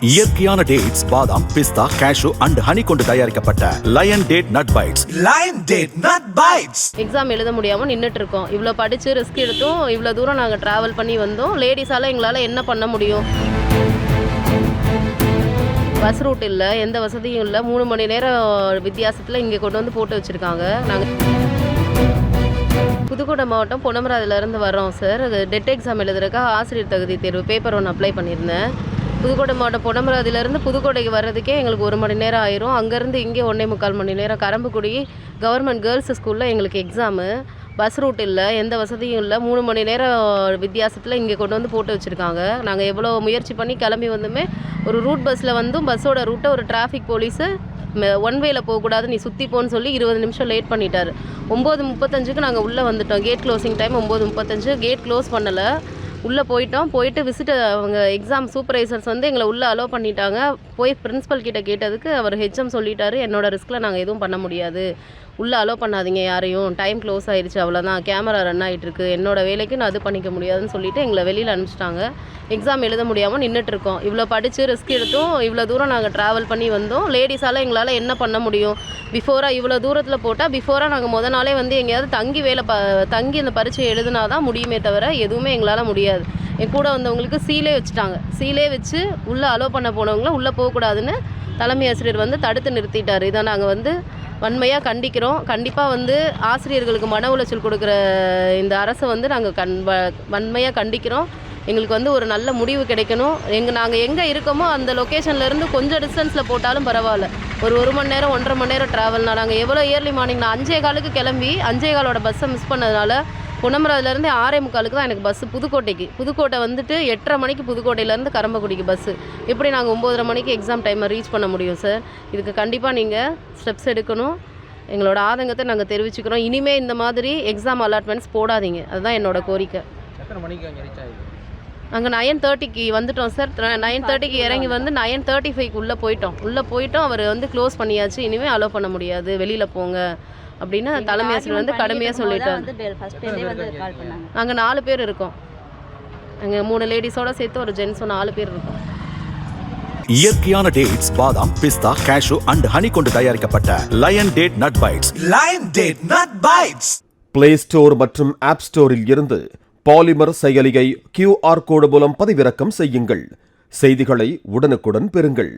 இயற்கையான டேட்ஸ் பாதாம் பிஸ்தா cash and honey கொண்டு தயாரிக்கப்பட்ட lion date nut bites Lion Date Nut Bites. Exam எழுத முடியாமல் நின்றுட்டு இருக்கோம் இவ்வளோ படித்து ரிஸ்க் எடுத்தும் இவ்வளோ தூரம் நாங்கள் ட்ராவல் பண்ணி வந்தோம். லேடிஸால் எங்களால் என்ன பண்ண முடியும்? பஸ் ரூட் இல்லை எந்த வசதியும் இல்லை. மூணு மணி நேரம் வித்தியாசத்தில் இங்கே கொண்டு வந்து போட்டு வச்சுருக்காங்க. நாங்கள் புதுக்கோட்டை மாவட்டம் பொன்னமராதிலேருந்து வரோம் சார் டெட் எக்ஸாம் எழுதுறதுக்காக ஆசிரியர் தகுதி தேர்வு பேப்பர் ஒன்று அப்ளை பண்ணியிருந்தேன். புதுக்கோட்டை மாவட்டம் பொன்னமராதிலேருந்து புதுக்கோட்டைக்கு வர்றதுக்கே எங்களுக்கு ஒரு மணி நேரம் ஆயிரும். அங்கேருந்து இங்கே ஒன்றே முக்கால் மணி நேரம் கரம்புக்குடி கவர்மெண்ட் கேர்ள்ஸ் ஸ்கூலில் எங்களுக்கு எக்ஸாமு பஸ் ரூட் இல்லை எந்த வசதியும் இல்லை. மூணு மணி நேரம் வித்தியாசத்தில் இங்கே கொண்டு வந்து போட்டு வச்சுருக்காங்க. நாங்கள் எவ்வளோ முயற்சி பண்ணி கிளம்பி வந்துமே ஒரு ரூட் பஸ்ஸில் வந்தும் பஸ்ஸோட ரூட்டை ஒரு டிராஃபிக் போலீஸு ஒன் வேல போகக்கூடாது நீ சுற்றி போன்னு சொல்லி இருபது நிமிஷம் லேட் பண்ணிட்டார். ஒம்பது முப்பத்தஞ்சுக்கு நாங்கள் உள்ளே வந்துட்டோம். கேட் க்ளோசிங் டைம் ஒம்பது முப்பத்தஞ்சு. கேட் க்ளோஸ் பண்ணலை. உள்ளே போயிட்டோம். போயிட்டு விசிட் அவங்க எக்ஸாம் சூப்பர்வைசர்ஸ் வந்து எங்களை உள்ளே அலோவ் பண்ணிட்டாங்க. போய் பிரின்ஸிபல் கிட்ட கேட்டதுக்கு அவர் ஹெச்எம் சொல்லிட்டாரு. என்னோட ரிஸ்கில் நாங்கள் எதுவும் பண்ண முடியாது. உள்ளே அலோவ் பண்ணாதீங்க யாரையும். டைம் க்ளோஸ் ஆயிடுச்சு அவ்வளோதான் கேமரா ரன் ஆகிட்டுருக்கு என்னோட வேலைக்கு நான் அது பண்ணிக்க முடியாதுன்னு சொல்லிட்டு எங்களை வெளியில் அனுப்பிச்சிட்டாங்க. எக்ஸாம் எழுத முடியாமல் நின்றுட்டுருக்கோம் இவ்வளோ படித்து ரிஸ்க் எடுத்தும். இவ்வளோ தூரம் நாங்கள் ட்ராவல் பண்ணி வந்தோம். லேடிஸால் எங்களால் என்ன பண்ண முடியும்? பிஃபோராக இவ்வளோ தூரத்தில் போட்டால் பிஃபோராக நாங்கள் முத நாளே வந்து எங்கேயாவது தங்கி வேலை ப தங்கி அந்த பரீட்சை எழுதுனா தான் முடியுமே தவிர எதுவுமே எங்களால் முடியாது. என் கூட வந்தவங்களுக்கு சீலே வச்சுட்டாங்க. சீலே வச்சு உள்ளே அலோவ் பண்ண போனவங்கள உள்ளே போகக்கூடாதுன்னு தலைமை ஆசிரியர் வந்து தடுத்து நிறுத்திட்டார். இதை நாங்கள் வந்து வன்மையாக கண்டிக்கிறோம். கண்டிப்பாக வந்து ஆசிரியர்களுக்கு மன உளைச்சல் கொடுக்குற இந்த அரசை வந்து நாங்கள் கண் வ- வன்மையாக கண்டிக்கிறோம். எங்களுக்கு வந்து ஒரு நல்ல முடிவு கிடைக்கணும். எங்கள் நாங்கள் எங்கே இருக்கோமோ அந்த லொக்கேஷன்லேருந்து கொஞ்சம் டிஸ்டன்ஸில் போட்டாலும் பரவாயில்ல. ஒரு ஒரு மணி நேரம் ஒன்றரை மணி நேரம் ட்ராவல்னா நாங்கள் எவ்வளோ இயர்லி மார்னிங் நான் அஞ்சே காலுக்கு கிளம்பி அஞ்சே காலோட பஸ்ஸை மிஸ் பண்ணதுனால பொன்னமராதுலேருந்து ஆறே முக்காலுக்கு தான் எனக்கு பஸ்ஸு புதுக்கோட்டைக்கு. புதுக்கோட்டை வந்துட்டு எட்டரை மணிக்கு புதுக்கோட்டையிலேருந்து கரம்பக்குடிக்கு பஸ்ஸு எப்படி நாங்கள் ஒம்போதரை மணிக்கு எக்ஸாம் டைமை ரீச் பண்ண முடியும் சார் இதுக்கு கண்டிப்பாக நீங்கள் ஸ்டெப்ஸ் எடுக்கணும். எங்களோட ஆதங்கத்தை நாங்கள் தெரிவிச்சுக்கிறோம். இனிமேல் இந்த மாதிரி எக்ஸாம் அலாட்மெண்ட்ஸ் போடாதீங்க. அதுதான் என்னோட கோரிக்கை. அங்கே நைன் தேர்ட்டிக்கு வந்துட்டோம் சார் நைன் தேர்ட்டிக்கு இறங்கி வந்து நைன் தேர்ட்டி ஃபைவ்க்கு உள்ளே போயிட்டோம். உள்ளே போயிட்டோம். அவர் வந்து க்ளோஸ் பண்ணியாச்சு. இனிமேல் அலோவ் பண்ண முடியாது. வெளியில் போங்க. அப்படின்னு தலைமை ஆசிரியர் வந்து கடுமையாக சொல்லிட்டார். வந்து ஃபர்ஸ்ட் டேலே வந்து கால் பண்ணாங்க. நாங்கள் நாலு பேர் இருக்கோம். நாங்கள் மூணு லேடிஸோட சேர்த்து ஒரு ஜென்ஸும் நாலு பேர் இருக்கோம். இயற்கையான டேட்ஸ் பாதாம் பிஸ்தா கேஷு அண்ட் ஹனி கொண்டு தயாரிக்கப்பட்ட lion date nut bites Lion Date Nut Bites. Play store மற்றும் ஆப் ஸ்டோரில் இருந்து பாலிமர் செயலியை கியூஆர் கோடு மூலம் பதிவிறக்கம் செய்யுங்கள். செய்திகளை உடனுக்குடன் பெறுங்கள்.